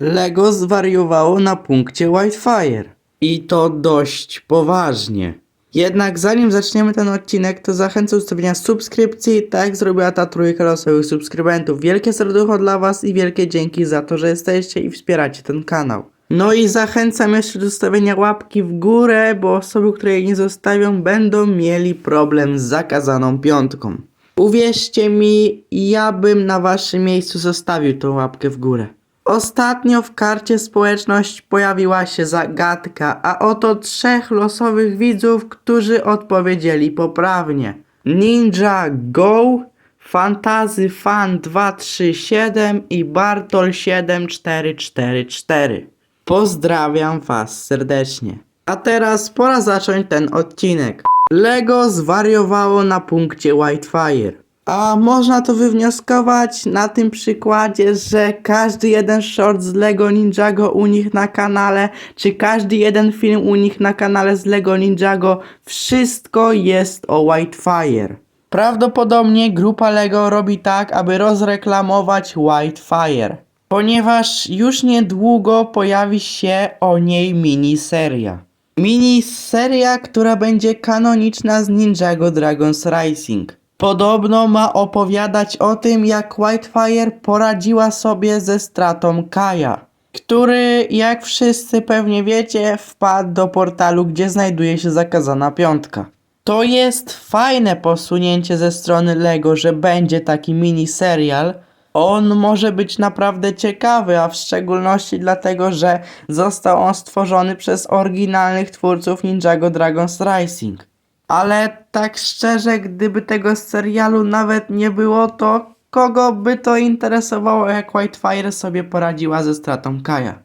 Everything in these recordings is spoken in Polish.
Lego zwariowało na punkcie Whitefire. I to dość poważnie. Jednak zanim zaczniemy ten odcinek, to zachęcam do ustawienia subskrypcji, tak jak zrobiła ta trójka losowych subskrybentów. Wielkie serducho dla Was i wielkie dzięki za to, że jesteście i wspieracie ten kanał. No i zachęcam jeszcze do zostawienia łapki w górę, bo osoby, które jej nie zostawią, będą mieli problem z zakazaną piątką. Uwierzcie mi, ja bym na waszym miejscu zostawił tą łapkę w górę. Ostatnio w karcie społeczność pojawiła się zagadka, a oto trzech losowych widzów, którzy odpowiedzieli poprawnie. Ninja Go, Fantazy Fan 237 i Bartol 7444. Pozdrawiam was serdecznie. A teraz pora zacząć ten odcinek. Lego zwariowało na punkcie Whitefire. A można to wywnioskować na tym przykładzie, że każdy jeden short z Lego Ninjago u nich na kanale, czy każdy jeden film u nich na kanale z Lego Ninjago, wszystko jest o Whitefire. Prawdopodobnie grupa Lego robi tak, aby rozreklamować Whitefire, ponieważ już niedługo pojawi się o niej miniseria. Miniseria, która będzie kanoniczna z Ninjago Dragons Rising. Podobno ma opowiadać o tym, jak Whitefire poradziła sobie ze stratą Kaja, który, jak wszyscy pewnie wiecie, wpadł do portalu, gdzie znajduje się zakazana piątka. To jest fajne posunięcie ze strony Lego, że będzie taki mini serial. On może być naprawdę ciekawy, a w szczególności dlatego, że został on stworzony przez oryginalnych twórców Ninjago Dragons Rising. Ale tak szczerze, gdyby tego serialu nawet nie było, to kogo by to interesowało, jak Whitefire sobie poradziła ze stratą Kaja?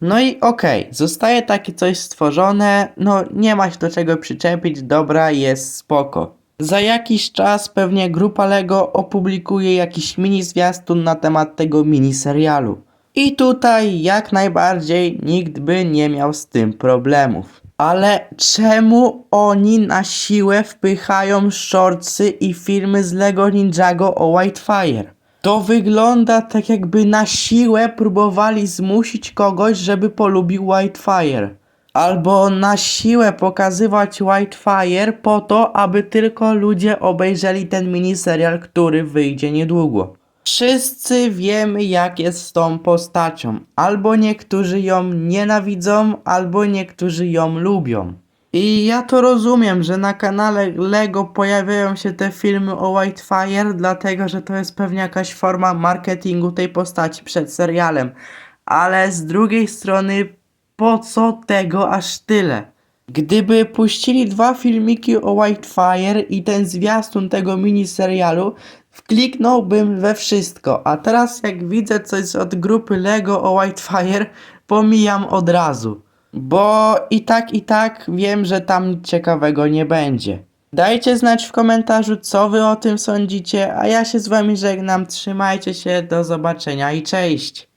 No i okej, zostaje takie coś stworzone, no nie ma się do czego przyczepić, dobra, jest spoko. Za jakiś czas pewnie grupa Lego opublikuje jakiś mini zwiastun na temat tego mini serialu. I tutaj jak najbardziej nikt by nie miał z tym problemów. Ale czemu oni na siłę wpychają shortsy i filmy z Lego Ninjago o Whitefire? To wygląda tak jakby na siłę próbowali zmusić kogoś, żeby polubił Whitefire. Albo na siłę pokazywać Whitefire po to, aby tylko ludzie obejrzeli ten miniserial, który wyjdzie niedługo. Wszyscy wiemy jak jest z tą postacią. Albo niektórzy ją nienawidzą, albo niektórzy ją lubią. I ja to rozumiem, że na kanale Lego pojawiają się te filmy o Whitefire, dlatego że to jest pewnie jakaś forma marketingu tej postaci przed serialem. Ale z drugiej strony, po co tego aż tyle? Gdyby puścili dwa filmiki o Whitefire i ten zwiastun tego miniserialu, wkliknąłbym we wszystko. A teraz jak widzę coś od grupy Lego o Whitefire, pomijam od razu. Bo i tak, i tak wiem, że tam ciekawego nie będzie. Dajcie znać w komentarzu, co wy o tym sądzicie, a ja się z wami żegnam. Trzymajcie się, do zobaczenia i cześć!